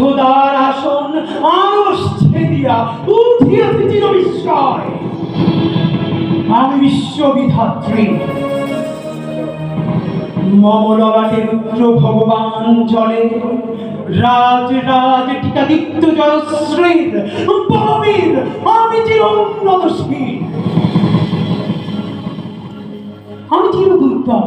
খোদার আসন আরস ছেদিয়া উঠিয়াছে চির বিস্ময় আমি বিশ্ববিধাত্রী। মমলবাটে রুদ্র ভগবান জলে, রাজ রাজ টিকাদিত্য জয়শ্রীর বলবীর আমি চির উন্নতশীল আমি চির দুর্গম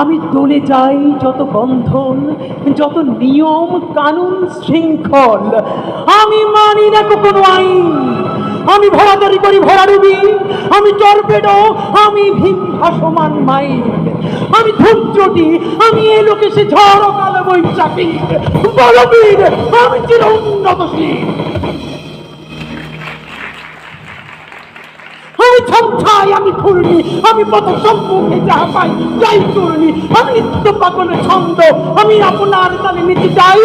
আমি দলে যাই যত বন্ধন, যত নিয়ম, কানুন, শৃঙ্খল। আমি মানি না কোনো আইন। আমি ভরাদারি করি ভরাডুবি। আমি টর্পেডো। আমি ভীম ভাসমান মাইন আমি ধূর্যটি আমি এ লোকে সে ঝড় কালো বৈশাখী বলবীর আমি চির উন্নতশীল। আমি ছমছাই আমি ফুলনি আমি পথ সম্মুখে যাহা পাই যাই চূর্ণি আমি নিত্য পাগলে ছন্দ। আমি আপনার তালে নীতি যাই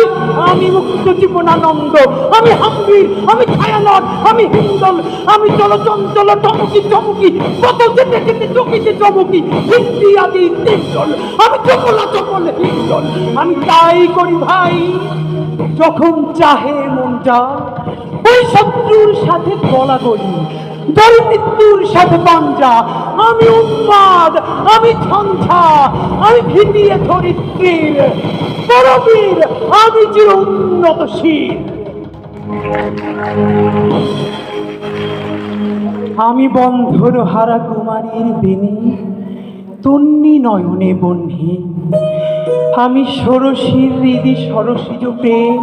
আমি মুক্ত জীবনানন্দ। আমি হাম্বির আমি ছায়ানট। আমি হিন্দল। আমি চলচঞ্চল টমকি চমকি, কত যেতে যেতে চকিতে চমকি, হিন্দি, আদি তিনজল আমি চকলা চকল হিন্দল। আমি তাই করি ভাই, যখন চাহে মনটা ওই শত্রুর সাথে গলাগলি দল মৃত্যুর সাথে পাঞ্জা। আমি উন্মাদ, আমি ছঞ্ছা আমি ভিটিয়ে ধরিত্রীর। পরবীর, আমি চির উন্নতশীল। আমি বন্ধর হারা কুমারীর বেনি, তন্নি নয়নে বন্ধি। আমি ষোড়শীর হৃদি সরসিজ প্রেম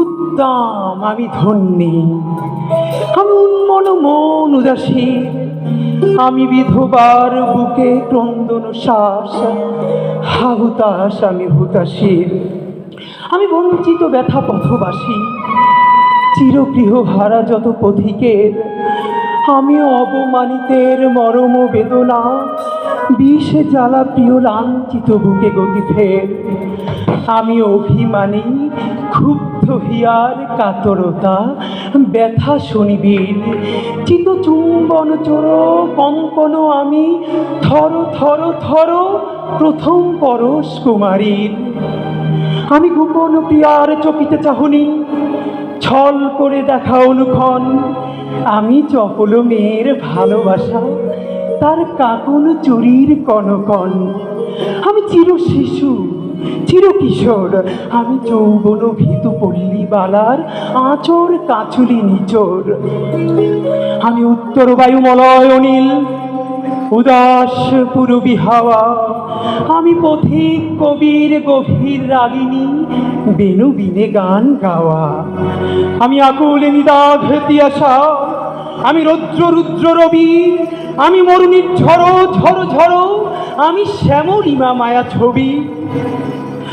উত্তম আমি ধন্যী। আমি উন্মন মন উদাসী আমি বিধবার বুকে ক্রন্দন শ্বাস। হাহুতাস আমি হুতাশীর আমি বঞ্চিত ব্যথা পথবাসী। চিরগৃহ হারা যত পথিকের আমি অবমানিতের মরম বেদনা। বিষে জ্বালা প্রিয় লাঞ্ছিত বুকে গতি ফের। আমি অভিমানী, ক্ষুব্ধ হিয়ার কাতরতা, ব্যথা শনিবীর চিত চুম্বন চোর কঙ্কন আমি, থর থর থর, প্রথম পরশ কুমারীর। আমি গোপন প্রিয়ার চকিতে চাহনি, ছল করে দেখা অনুক্ষণ। আমি চপল মেয়ের ভালোবাসা, তার কাকুন চুরির কনকন। আমি চির শিশু চির কিশোর আমি যৌবন ভীতু পল্লী বালার আঁচর কাচুলি নিচোর। আমি উত্তর বায়ুমলয় অনিল, উদাস পুরবী হাওয়া। আমি পথিক কবির গভীর রাগিনী, বেনু বিনে গান গাওয়া। আমি আকুল নিদাঘ তিয়াসা আমি রৌদ্র রুদ্র রবি, আমি মরুণীর ঝড়ো ঝড়ো ঝড়ো আমি শ্যামলিমা মায়া ছবি।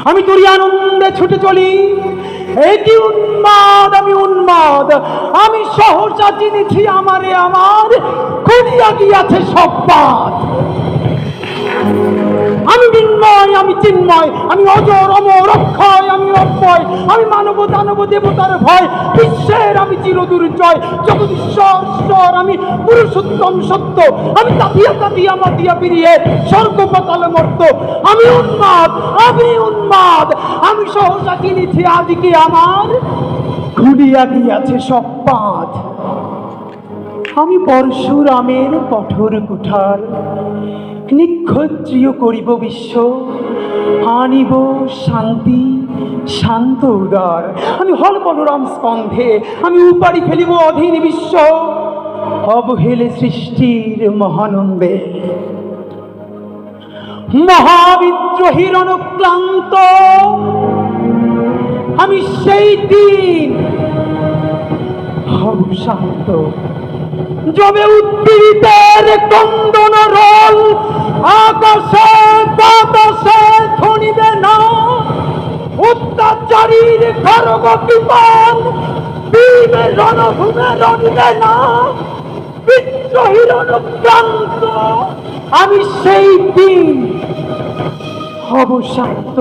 আমি তোরই আনন্দে ছুটে চলি। এটি উন্মাদ, আমি উন্মাদ। আমি সহসা চিনেছি আমারে, আমার খুঁড়িয়া গিয়াছে সব পাত আমি বিন্ময়, আমি চিন্ময়, আমি অজর, অমর, অক্ষয়, আমি অক্ষয় আমি মানব দানব দেবতার ভয়, বিশ্বের আমি চিরদুর্জয়। জগদীশ্বর ঈশ্বর আমি পুরুষোত্তম সত্য। আমি তাপিয়া তাপিয়া মাতিয়া পিরিয়ে স্বর্গ পাতালে মর্ত। আমি উন্মাদ আমি উন্মাদ। আমি সহসা চিনেছি আজকে আমার। খুলিয়া গিয়াছে সব পাঁচ। আমি পরশুরামের কঠোর কুঠার। নিক্ষত্রিয় করিব বিশ্ব। আনিব শান্তি, শান্ত উদার। আমি হল বলরাম স্কন্ধে। আমি উপাড়ি ফেলিব অধীন বিশ্ব। অবহেলে সৃষ্টির মহানন্দে। মহাবিদ্রোহীর অনুক্লান্ত আমি সেই দিন হব শান্ত। জমে উদ্দীরিতের কন্দন রোল, আকাশে বাতাসে ধ্বনিবে না। অত্যাচারীর খরগ বিমান ভীমে রণভূমে রণিবে না। বিদ্রোহীর অনুক্রান্ত আমি সেই দিন হব শান্ত।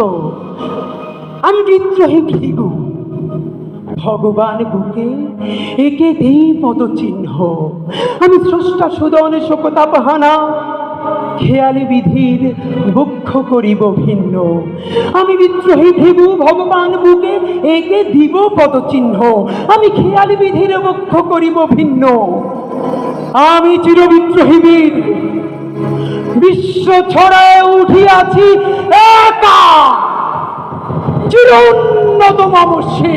আমি বিদ্রোহী ভিগু। ভগবান বুকে একে দেই পদচিহ্ন। আমি স্রষ্টা সুদন শোকতাপহানা। খেয়ালি বিধির বক্ষ করিব ভিন্ন। আমি বিদ্রোহী ভিগু, ভগবান বুকে একে দিব পদচিহ্ন। আমি খেয়ালি বিধির বক্ষ করিব ভিন্ন। আমি চিরবিদ্রোহী বীর বিশ্ব ছড়ায় উঠিয়াছি একা। চির উন্নত মামসে